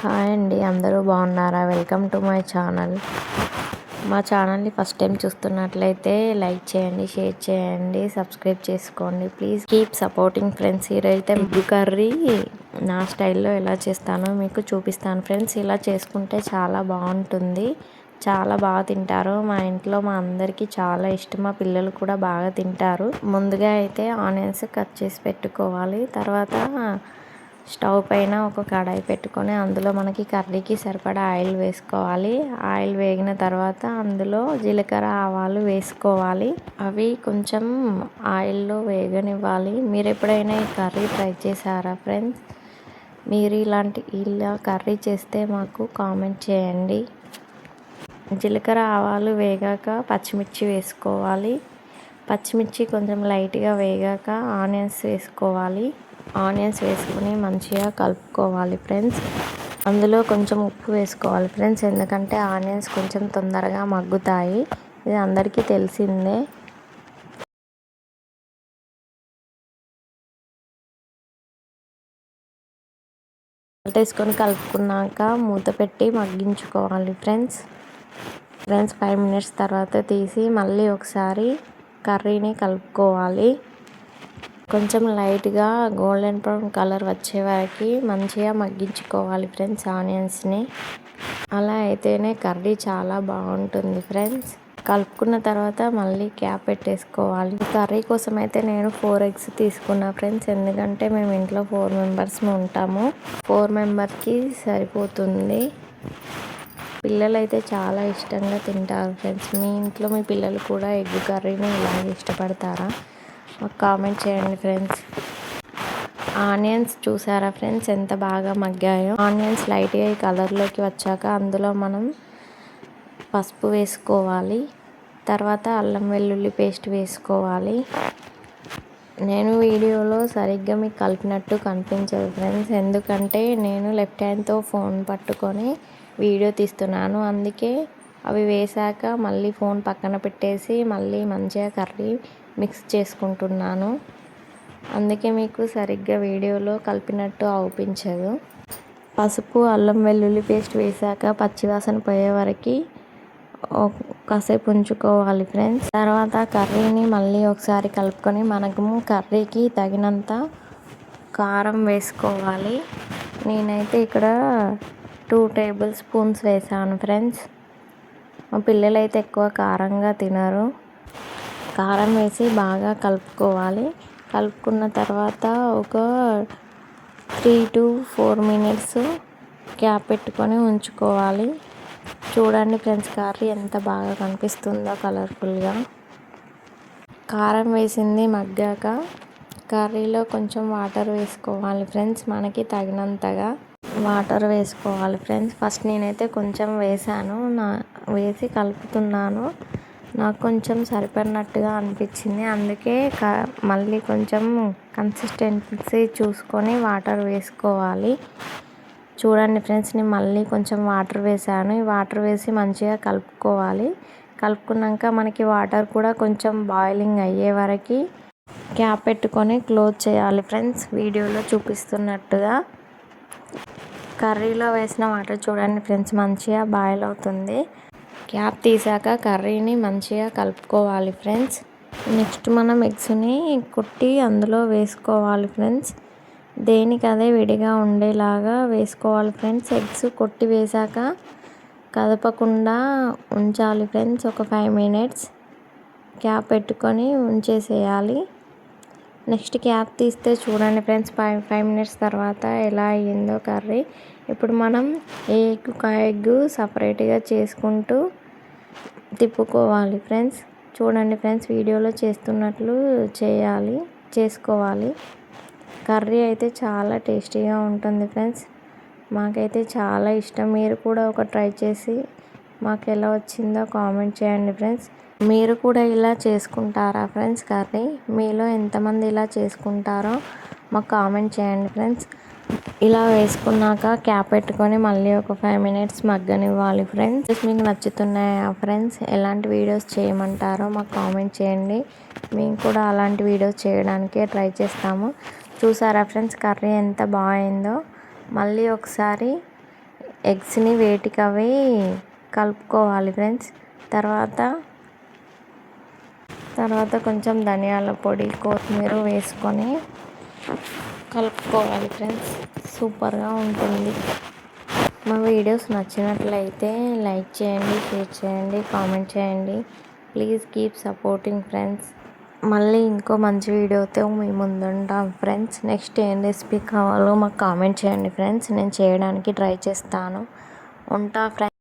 Hi అండి అందరూ బాగున్నారా? Welcome to my channel. మా ఛానల్ని ఫస్ట్ టైం చూస్తున్నట్లయితే లైక్ చేయండి షేర్ చేయండి సబ్స్క్రైబ్ చేసుకోండి. Please keep supporting friends. ఈరోజైతే ఎగ్ కర్రీ నా స్టైల్లో ఎలా చేస్తానో మీకు చూపిస్తాను. ఫ్రెండ్స్ ఇలా చేసుకుంటే చాలా బాగుంటుంది. చాలా బాగా తింటారు. మా ఇంట్లో మా అందరికీ చాలా ఇష్టం. మా పిల్లలు కూడా బాగా తింటారు. ముందుగా అయితే ఆనియన్స్ కట్ చేసి పెట్టుకోవాలి. తర్వాత స్టవ్ పైన ఒక కడాయి పెట్టుకొని అందులో మనకి కర్రీకి సరిపడా ఆయిల్ వేసుకోవాలి. ఆయిల్ వేగిన తర్వాత అందులో జీలకర్ర ఆవాలు వేసుకోవాలి. అవి కొంచెం ఆయిల్లో వేగనివ్వాలి. మీరు ఎప్పుడైనా ఈ కర్రీ ట్రై చేశారా ఫ్రెండ్స్? మీరు ఇలాంటి ఇలా కర్రీ చేస్తే మాకు కామెంట్ చేయండి. జీలకర్ర ఆవాలు వేగాక పచ్చిమిర్చి వేసుకోవాలి. పచ్చిమిర్చి కొంచెం లైట్గా వేగాక ఆనియన్స్ వేసుకోవాలి. ఆనియన్స్ వేసుకొని మంచిగా కలుపుకోవాలి ఫ్రెండ్స్. అందులో కొంచెం ఉప్పు వేసుకోవాలి ఫ్రెండ్స్ ఎందుకంటే ఆనియన్స్ కొంచెం తొందరగా మగ్గుతాయి. ఇది అందరికీ తెలిసిందే. వేసుకొని కలుపుకున్నాక మూత పెట్టి మగ్గించుకోవాలి ఫ్రెండ్స్. ఫ్రెండ్స్ ఫైవ్ మినిట్స్ తర్వాత తీసి మళ్ళీ ఒకసారి కర్రీని కలుపుకోవాలి. కొంచెం లైట్గా గోల్డెన్ బ్రౌన్ కలర్ వచ్చే వరకు మంచిగా మగ్గించుకోవాలి ఫ్రెండ్స్ ఆనియన్స్ని. అలా అయితేనే కర్రీ చాలా బాగుంటుంది ఫ్రెండ్స్. కలుపుకున్న తర్వాత మళ్ళీ క్యాప్ పెట్టేసుకోవాలి. కర్రీ కోసం అయితే నేను ఫోర్ ఎగ్స్ తీసుకున్నా ఫ్రెండ్స్. ఎందుకంటే మేము ఇంట్లో ఫోర్ మెంబర్స్ ఉంటాము. ఫోర్ మెంబర్కి సరిపోతుంది. పిల్లలైతే చాలా ఇష్టంగా తింటారు ఫ్రెండ్స్. మీ ఇంట్లో మీ పిల్లలు కూడా ఎగ్ కర్రీని ఇలాగే ఇష్టపడతారా? మాకు కామెంట్ చేయండి ఫ్రెండ్స్. ఆనియన్స్ చూసారా ఫ్రెండ్స్? ఎంత బాగా మగ్గాయో. ఆనియన్స్ లైట్గా ఈ కలర్లోకి వచ్చాక అందులో మనం పసుపు వేసుకోవాలి. తర్వాత అల్లం వెల్లుల్లి పేస్ట్ వేసుకోవాలి. నేను వీడియోలో సరిగ్గా మీకు కలిపినట్టు కనిపించదు ఫ్రెండ్స్. ఎందుకంటే నేను లెఫ్ట్ హ్యాండ్తో ఫోన్ పట్టుకొని వీడియో తీస్తున్నాను. అందుకే అవి వేసాక మళ్ళీ ఫోన్ పక్కన పెట్టేసి మళ్ళీ మంచిగా కర్రీ మిక్స్ చేసుకుంటున్నాను. అందుకే మీకు సరిగ్గా వీడియోలో కలిపినట్టు అవుపించదు పసుపు అల్లం వెల్లుల్లి పేస్ట్ వేసాక పచ్చివాసన పోయే వరకు కాసేపు ఉంచుకోవాలి ఫ్రెండ్స్. తర్వాత కర్రీని మళ్ళీ ఒకసారి కలుపుకొని మనకు కర్రీకి తగినంత కారం వేసుకోవాలి. నేనైతే ఇక్కడ టూ టేబుల్ స్పూన్స్ వేసాను ఫ్రెండ్స్. మా పిల్లలు అయితే ఎక్కువ కారంగా తినరు. కారం వేసి బాగా కలుపుకోవాలి. కలుపుకున్న తర్వాత ఒక three to four minutes cap పెట్టుకొని ఉంచుకోవాలి. చూడండి ఫ్రెండ్స్ కర్రీ ఎంత బాగా కనిపిస్తుందో కలర్ఫుల్గా. కారం వేసింది మగ్గాక. కర్రీలో కొంచెం వాటర్ వేసుకోవాలి ఫ్రెండ్స్ మనకి తగినంతగా వాటర్ వేసుకోవాలి ఫ్రెండ్స్. ఫస్ట్ నేనైతే కొంచెం వేసాను నా వేసి కలుపుతున్నాను. నాకు కొంచెం సరిపడినట్టుగా అనిపించింది అందుకే క మళ్ళీ కొంచెం కన్సిస్టెన్సీ చూసుకొని వాటర్ వేసుకోవాలి. చూడండి ఫ్రెండ్స్ నేను మళ్ళీ కొంచెం వాటర్ వేసాను ఈ వాటర్ వేసి మంచిగా కలుపుకోవాలి. కలుపుకున్నాక మనకి వాటర్ కూడా కొంచెం బాయిలింగ్ అయ్యే వరకు క్యాప్ పెట్టుకొని క్లోజ్ చేయాలి ఫ్రెండ్స్. వీడియోలో చూపిస్తున్నట్టుగా కర్రీలో వేసిన వాటర్ చూడండి ఫ్రెండ్స్ మంచిగా బాయిల్ అవుతుంది. క్యాప్ తీసాక కర్రీని మంచిగా కలుపుకోవాలి ఫ్రెండ్స్. నెక్స్ట్ మనం ఎగ్స్ని కుట్టి అందులో వేసుకోవాలి ఫ్రెండ్స్. దేనికి అదే విడిగా ఉండేలాగా వేసుకోవాలి ఫ్రెండ్స్. ఎగ్స్ కొట్టి వేసాక కదపకుండా ఉంచాలి ఫ్రెండ్స్ ఒక ఫైవ్ మినిట్స్. క్యాప్ పెట్టుకొని ఉంచేసేయాలి. నెక్స్ట్ క్యాప్ తీస్తే చూడండి ఫ్రెండ్స్ ఫైవ్ ఫైవ్ మినిట్స్ తర్వాత ఎలా అయ్యిందో కర్రీ. ఇప్పుడు మనం ఏ ఎగ్ ఎగ్ సపరేట్గా చేసుకుంటూ తిప్పుకోవాలి ఫ్రెండ్స్. చూడండి ఫ్రెండ్స్ వీడియోలో చేస్తున్నట్లు చేయాలి చేసుకోవాలి. కర్రీ అయితే చాలా టేస్టీగా ఉంటుంది ఫ్రెండ్స్. మాకైతే చాలా ఇష్టం. మీరు కూడా ఒక ట్రై చేసి మాకు ఎలా వచ్చిందో కామెంట్ చేయండి ఫ్రెండ్స్. మీరు కూడా ఇలా చేసుకుంటారా ఫ్రెండ్స్ కర్రీ? మీలో ఎంతమంది ఇలా చేసుకుంటారో మాకు కామెంట్ చేయండి ఫ్రెండ్స్. ఇలా వేసుకున్నాక క్యాప్ పెట్టుకొని మళ్ళీ ఒక ఫైవ్ మినిట్స్ మగ్గనివ్వాలి ఫ్రెండ్స్. మీకు నచ్చుతున్నాయా ఫ్రెండ్స్? ఎలాంటి వీడియోస్ చేయమంటారో మాకు కామెంట్ చేయండి. మేము కూడా అలాంటి వీడియోస్ చేయడానికే ట్రై చేస్తాము. చూసారా ఫ్రెండ్స్ కర్రీ ఎంత బాగుందో. మళ్ళీ ఒకసారి ఎగ్స్ని వేటికవి కలుపుకోవాలి ఫ్రెండ్స్. తర్వాత తర్వాత కొంచెం ధనియాల పొడి కొత్తిమీర వేసుకొని కలుపుకోవాలి ఫ్రెండ్స్. సూపర్గా ఉంటుంది. మా వీడియోస్ నచ్చినట్లయితే లైక్ చేయండి షేర్ చేయండి కామెంట్ చేయండి. Please keep supporting friends. మళ్ళీ ఇంకో మంచి వీడియోతో మీ ముందుంటాం. ఫ్రెండ్స్ నెక్స్ట్ ఏం రెసిపీ కావాలో మాకు కామెంట్ చేయండి. ఫ్రెండ్స్ నేను చేయడానికి ట్రై చేస్తాను. ఉంటా ఫ్రెండ్స్.